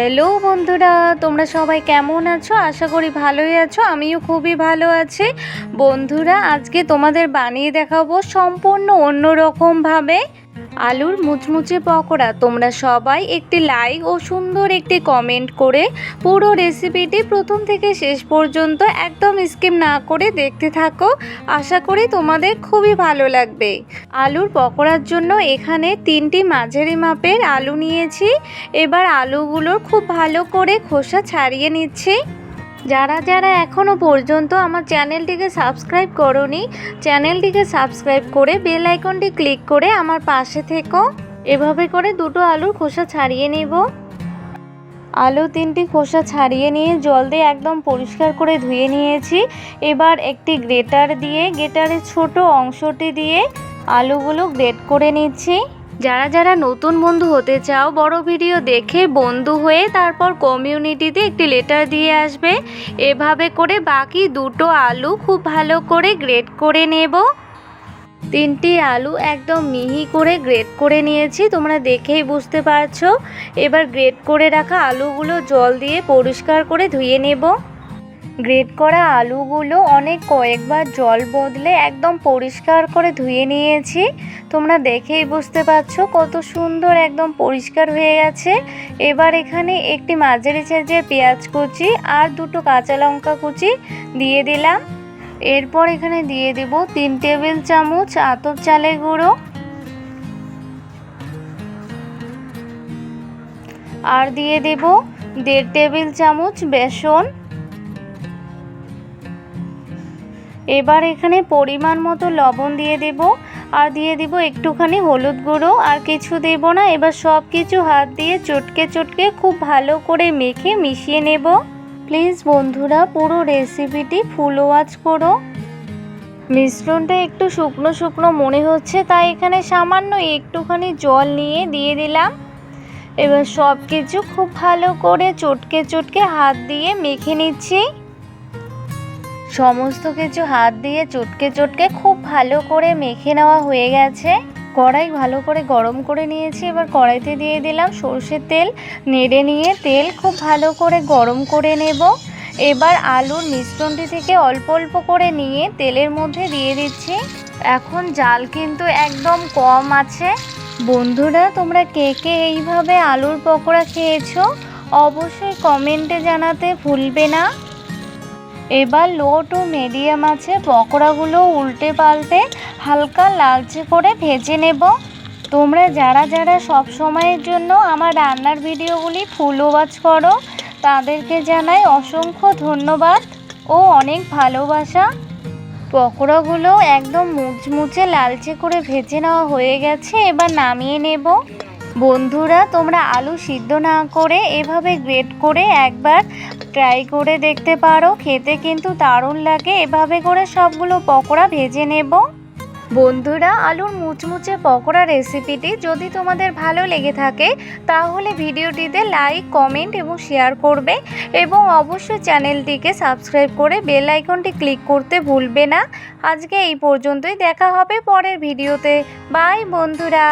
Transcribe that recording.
Hello বন্ধুরা, তোমরা সবাই কেমন আছো? আশা করি ভালোই আছো, আমিও খুবই ভালো আছি। বন্ধুরা, আজকে তোমাদের বানিয়ে দেখাবো সম্পূর্ণ অন্যরকমভাবে। আলুর মুচমুচে পকোড়া। তোমরা সবাই একটি লাইক ও সুন্দর একটি কমেন্ট করে পুরো রেসিপিটি প্রথম থেকে শেষ পর্যন্ত একদম স্কিপ না করে দেখতে থাকো। আশা করি তোমাদের খুবই ভালো লাগবে। আলুর পকোড়ার জন্য এখানে তিনটি মাঝারি মাপের আলু নিয়েছি। এবার আলুগুলোর খুব ভালো করে খোসা ছাড়িয়ে নিচ্ছি। যারা যারা এখনও পর্যন্ত আমার চ্যানেলটিকে সাবস্ক্রাইব করনি, চ্যানেলটিকে সাবস্ক্রাইব করে বেল আইকনটি ক্লিক করে আমার পাশে থেকো। এভাবে করে দুটো আলুর খোসা ছাড়িয়ে নেব। আলু তিনটি খোসা ছাড়িয়ে নিয়ে জল দিয়ে একদম পরিষ্কার করে ধুয়ে নিয়েছি। এবার একটি গ্রেটার দিয়ে, গ্রেটারের ছোট অংশটি দিয়ে আলুগুলো গ্রেট করে নিচ্ছি। যারা যারা নতুন বন্ধু হতে চাও, বড় ভিডিও দেখে বন্ধু হয়ে তারপর কমিউনিটিতে একটি লেটার দিয়ে আসবে। এভাবে করে বাকি দুটো আলু খুব ভালো করে গ্রেট করে নেব। তিনটি আলু একদম মিহি করে গ্রেট করে নিয়েছি, তোমরা দেখেই বুঝতে পারছ। এবার গ্রেট করে রাখা আলুগুলো জল দিয়ে পরিষ্কার করে ধুয়ে নেব। গ্রেট করা আলুগুলো অনেক কয়েকবার জল বদলে একদম পরিষ্কার করে ধুয়ে নিয়েছি। তোমরা দেখেই বুঝতে পারছ কত সুন্দর একদম পরিষ্কার হয়ে গেছে। এবার এখানে একটি মাঝারি সাইজের পেঁয়াজ কুচি আর দুটো কাঁচা লঙ্কা কুচি দিয়ে দিলাম। এরপর এখানে দিয়ে দেব তিন টেবিল চামচ আতপ চালের গুঁড়ো। আর দিয়ে দেব দেড় টেবিল চামচ বেসন। এবার এখানে পরিমাণ মতো লবণ দিয়ে দেব, আর দিয়ে দিব একটুখানি হলুদ গুঁড়ো, আর কিছু দেব না। এবার সব কিছু হাত দিয়ে চটকে চটকে খুব ভালো করে মেখে মিশিয়ে নেব। প্লিজ বন্ধুরা, পুরো রেসিপিটি ফুল ওয়াচ করো। মিশ্রণটা একটু শুকনো শুকনো মনে হচ্ছে, তাই এখানে সামান্য একটুখানি জল নিয়ে দিয়ে দিলাম। এবার সব কিছু খুব ভালো করে চটকে চটকে হাত দিয়ে মেখে নিচ্ছি। সমস্ত কিছু হাত দিয়ে চটকে চটকে খুব ভালো করে মেখে নেওয়া হয়ে গেছে। কড়াই ভালো করে গরম করে নিয়েছি, এবার কড়াইতে দিয়ে দিলাম সর্ষের তেল। নেড়ে নিয়ে তেল খুব ভালো করে গরম করে নেব। এবার আলুর মিশ্রণটি থেকে অল্প অল্প করে নিয়ে তেলের মধ্যে দিয়ে দিচ্ছি। এখন জাল কিন্তু একদম কম আছে। বন্ধুরা, তোমরা কে কে এইভাবে আলুর পকোড়া খেয়েছো, অবশ্যই কমেন্টে জানাতে ভুলবে না। এবার লো টু মিডিয়াম আছে পকোড়াগুলো উল্টে পাল্টে হালকা লালচে করে ভেজে নেব। তোমরা যারা যারা সব সময়ের জন্য আমার রান্নার ভিডিওগুলি ফুল ওয়াচ করো, তাদেরকে জানাই অসংখ্য ধন্যবাদ ও অনেক ভালোবাসা। পকোড়াগুলো একদম মুচমুচে লালচে করে ভেজে নেওয়া হয়ে গেছে, এবার নামিয়ে নেব। বন্ধুরা, তোমরা আলু সিদ্ধ না করে এভাবে গ্রেট করে একবার ট্রাই করে দেখতে পারো। খেতে কিন্তু দারুণ লাগে। এভাবে করে সবগুলো পকোড়া ভেজে নেব। বন্ধুরা, আলুর মুচমুচে পকোড়া রেসিপিটি যদি তোমাদের ভালো লেগে থাকে, তাহলে ভিডিওটিতে লাইক কমেন্ট এবং শেয়ার করবে এবং অবশ্যই চ্যানেলটিকে সাবস্ক্রাইব করে বেল আইকনটি ক্লিক করতে ভুলবে না। আজকে এই পর্যন্তই। দেখা হবে পরের ভিডিওতে। বাই বন্ধুরা।